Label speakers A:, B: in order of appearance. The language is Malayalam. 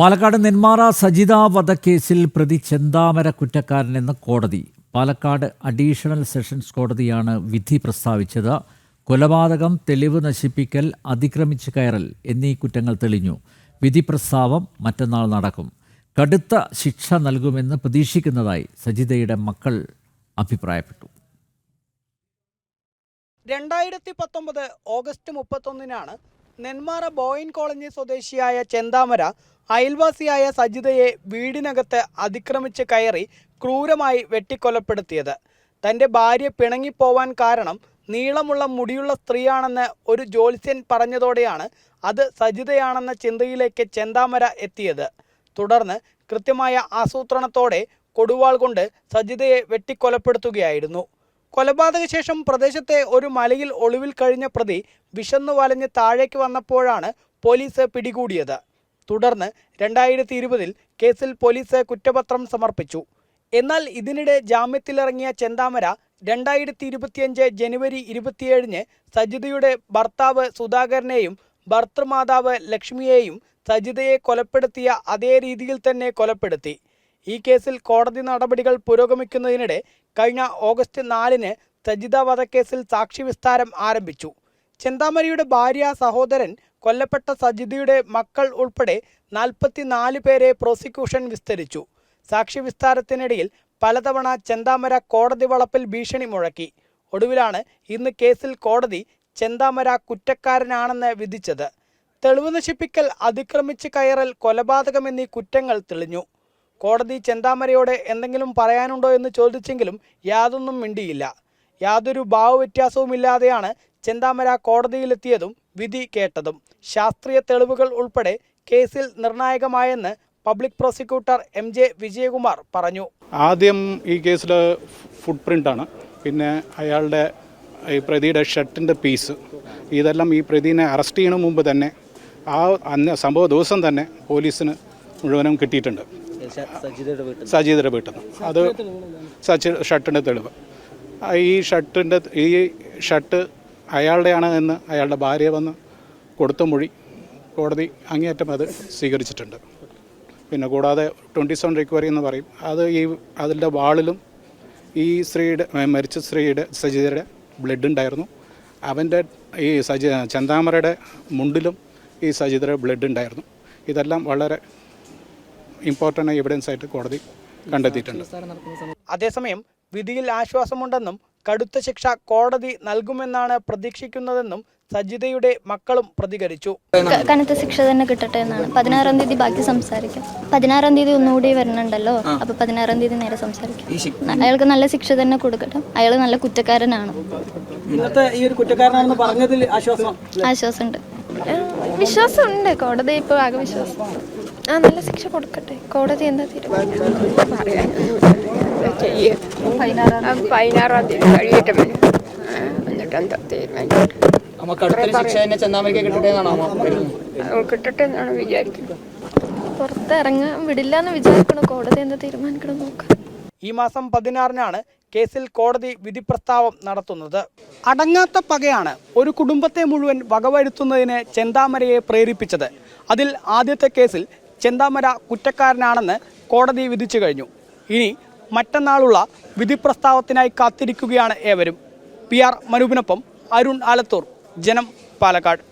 A: പാലക്കാട് നെന്മാറ സജിത വധക്കേസിൽ പ്രതി ചെന്താമര കുറ്റക്കാരനെന്ന് കോടതി. പാലക്കാട് അഡീഷണൽ സെഷൻസ് കോടതിയാണ് വിധി പ്രസ്താവിച്ചത്. കൊലപാതകം തെളിവ് നശിപ്പിക്കൽ അതിക്രമിച്ച് കയറൽ എന്നീ കുറ്റങ്ങൾ തെളിഞ്ഞു. വിധി പ്രസ്താവം മറ്റന്നാൾ നടക്കും. കടുത്ത ശിക്ഷ നൽകുമെന്ന് പ്രതീക്ഷിക്കുന്നതായി സജിതയുടെ മക്കൾ അഭിപ്രായപ്പെട്ടു.
B: രണ്ടായിരത്തി പത്തൊമ്പത് ഓഗസ്റ്റ് മുപ്പത്തൊന്നിനാണ് നെന്മാറ ബോയിൻ കോളനി സ്വദേശിയായ ചെന്താമര അയൽവാസിയായ സജിതയെ വീടിനകത്ത് അതിക്രമിച്ച് കയറി ക്രൂരമായി വെട്ടിക്കൊലപ്പെടുത്തിയത്. തന്റെ ഭാര്യ പിണങ്ങിപ്പോവാൻ കാരണം നീളമുള്ള മുടിയുള്ള സ്ത്രീയാണെന്ന് ഒരു ജ്യോത്സ്യൻ പറഞ്ഞതോടെയാണ് അത് സജിതയാണെന്ന ചിന്തയിലേക്ക് ചെന്താമര എത്തിയത്. തുടർന്ന് കൃത്യമായ ആസൂത്രണത്തോടെ കൊടുവാൾ കൊണ്ട് സജിതയെ വെട്ടിക്കൊലപ്പെടുത്തുകയായിരുന്നു. കൊലപാതക ശേഷം പ്രദേശത്തെ ഒരു മലയിൽ ഒളിവിൽ കഴിഞ്ഞ പ്രതി വിശന്നു വലഞ്ഞ് താഴേക്ക് വന്നപ്പോഴാണ് പോലീസ് പിടികൂടിയത്. തുടർന്ന് രണ്ടായിരത്തി ഇരുപതിൽ കേസിൽ പോലീസ് കുറ്റപത്രം സമർപ്പിച്ചു. എന്നാൽ ഇതിനിടെ ജാമ്യത്തിലിറങ്ങിയ ചെന്താമര രണ്ടായിരത്തി ഇരുപത്തിയഞ്ച് ജനുവരി ഇരുപത്തിയേഴിന് സജിതയുടെ ഭർത്താവ് സുധാകരനെയും ഭർത്തൃമാതാവ് ലക്ഷ്മിയെയും സജിതയെ കൊലപ്പെടുത്തിയ അതേ രീതിയിൽ തന്നെ കൊലപ്പെടുത്തി. ഈ കേസിൽ കോടതി നടപടികൾ പുരോഗമിക്കുന്നതിനിടെ കഴിഞ്ഞ ഓഗസ്റ്റ് നാലിന് സജിത വധക്കേസിൽ സാക്ഷി വിസ്താരം ആരംഭിച്ചു. ചിന്താമരിയുടെ ഭാര്യ സഹോദരൻ കൊല്ലപ്പെട്ട സജിതയുടെ മക്കൾ ഉൾപ്പെടെ നാൽപ്പത്തിനാല് പേരെ പ്രോസിക്യൂഷൻ വിസ്തരിച്ചു. സാക്ഷി വിസ്താരത്തിനിടയിൽ പലതവണ ചെന്താമര കോടതി വളപ്പിൽ ഭീഷണി മുഴക്കി. ഒടുവിലാണ് ഇന്ന് കേസിൽ കോടതി ചെന്താമര കുറ്റക്കാരനാണെന്ന് വിധിച്ചത്. തെളിവ് നശിപ്പിക്കൽ അതിക്രമിച്ച് കയറൽ കൊലപാതകം എന്നീ കുറ്റങ്ങൾ തെളിഞ്ഞു. കോടതി ചെന്താമരയോട് എന്തെങ്കിലും പറയാനുണ്ടോ എന്ന് ചോദിച്ചെങ്കിലും യാതൊന്നും മിണ്ടിയില്ല. യാതൊരു ഭാവവ്യത്യാസവുമില്ലാതെയാണ് ചെന്താമര കോടതിയിലെത്തിയതും വിധി കേട്ടതും. ശാസ്ത്രീയ തെളിവുകൾ ഉൾപ്പെടെ കേസിൽ നിർണായകമായെന്ന് public prosecutor M J Vijayakumar പറഞ്ഞു.
C: ആദ്യം ഈ കേസിൽ ഫുട് പ്രിന്റാണ് പിന്നെ അയാളുടെ ഈ പ്രതിയുടെ ഷർട്ടിന്റെ പീസ് ഇതെല്ലാം ഈ പ്രതിനെ അറസ്റ്റ് ചെയ്യുന്ന മുമ്പ് തന്നെ ആ അന്ന് സംഭവ ദിവസം തന്നെ പോലീസിന് മുഴുവനും കിട്ടിയിട്ടുണ്ട്. സജീതയുടെ വീട്ടിൽ നിന്ന്? അത് സച്ചി ഷർട്ടിന്റെ തെളിവ്. ഈ ഷർട്ടിന്റെ ഈ ഷർട്ട് അയാളുടെയാണ് എന്ന് അയാളുടെ ഭാര്യ വന്ന് കൊടുത്ത മൊഴി കോടതി അങ്ങേയറ്റം അത് സ്വീകരിച്ചിട്ടുണ്ട്. പിന്നെ കൂടാതെ ട്വന്റി സെവൻ റിക്വയറി എന്ന് പറയും. അത് ഈ അതിന്റെ വാളിലും ഈ സ്ത്രീയുടെ മരിച്ച സ്ത്രീയുടെ സജിതയുടെ ബ്ലഡ് ഉണ്ടായിരുന്നു. അവന്റെ ഈ സജി ചന്താമരയുടെ മുണ്ടിലും ഈ സജിതയുടെ ബ്ലഡ് ഉണ്ടായിരുന്നു. ഇതെല്ലാം വളരെ ഇമ്പോർട്ടന്റ് എവിഡൻസ് ആയിട്ട് കോടതി കണ്ടെത്തിയിട്ടുണ്ട്.
B: അതേസമയം വിധിയിൽ ആശ്വാസമുണ്ടെന്നും കടുത്ത ശിക്ഷ കോടതി നൽകുമെന്നാണ് പ്രതീക്ഷിക്കുന്നതെന്നും സജിതയുടെ മക്കളും പ്രതികരിച്ചു.
D: കനത്ത ശിക്ഷ തന്നെ കിട്ടട്ടെ എന്നാണ്. പതിനാറാം തീയതി ബാക്കി സംസാരിക്കും. പതിനാറാം തീയതി ഒന്നുകൂടി വരണുണ്ടല്ലോ? അപ്പൊ പതിനാറാം തീയതി നേരെ സംസാരിക്കും. അയാൾക്ക് നല്ല ശിക്ഷ തന്നെ കൊടുക്കട്ടെ. അയാൾ നല്ല കുറ്റക്കാരനാണ്.
B: ഇന്നത്തെ ഈ ഒരു കുറ്റക്കാരനാണെന്ന് പറഞ്ഞതിൽ ആശ്വാസം?
D: ആശ്വാസമുണ്ട്.
E: വിശ്വാസമുണ്ട്. കോടതി ഇപ്പൊ ആകെ വിശ്വാസം. ആ നല്ല ശിക്ഷ കൊടുക്കട്ടെ. കോടതി എന്താ തീരുമാനം പതിനാറാം തീയതി കഴിയട്ടെ എന്നിട്ട് എന്താ കിട്ടട്ടെ എന്നാണ് വിചാരിക്കുന്നത്.
D: പുറത്തിറങ്ങാൻ വിടില്ല എന്ന് വിചാരിക്കണം? കോടതി എന്താ തീരുമാനിക്കണം നോക്കാം.
B: ഈ മാസം പതിനാറിനാണ് കേസിൽ കോടതി വിധി പ്രസ്താവം നടത്തുന്നത്. അടങ്ങാത്ത പകയാണ് ഒരു കുടുംബത്തെ മുഴുവൻ വകവരുത്തുന്നതിന് ചെന്താമരയെ പ്രേരിപ്പിച്ചത്. അതിൽ ആദ്യത്തെ കേസിൽ ചെന്താമര കുറ്റക്കാരനാണെന്ന് കോടതി വിധിച്ചു കഴിഞ്ഞു. ഇനി മറ്റന്നാളുള്ള വിധി പ്രസ്താവത്തിനായി കാത്തിരിക്കുകയാണ് ഏവരും. പി ആർ മനൂപിനൊപ്പം അരുൺ ആലത്തൂർ ജനം പാലക്കാട്.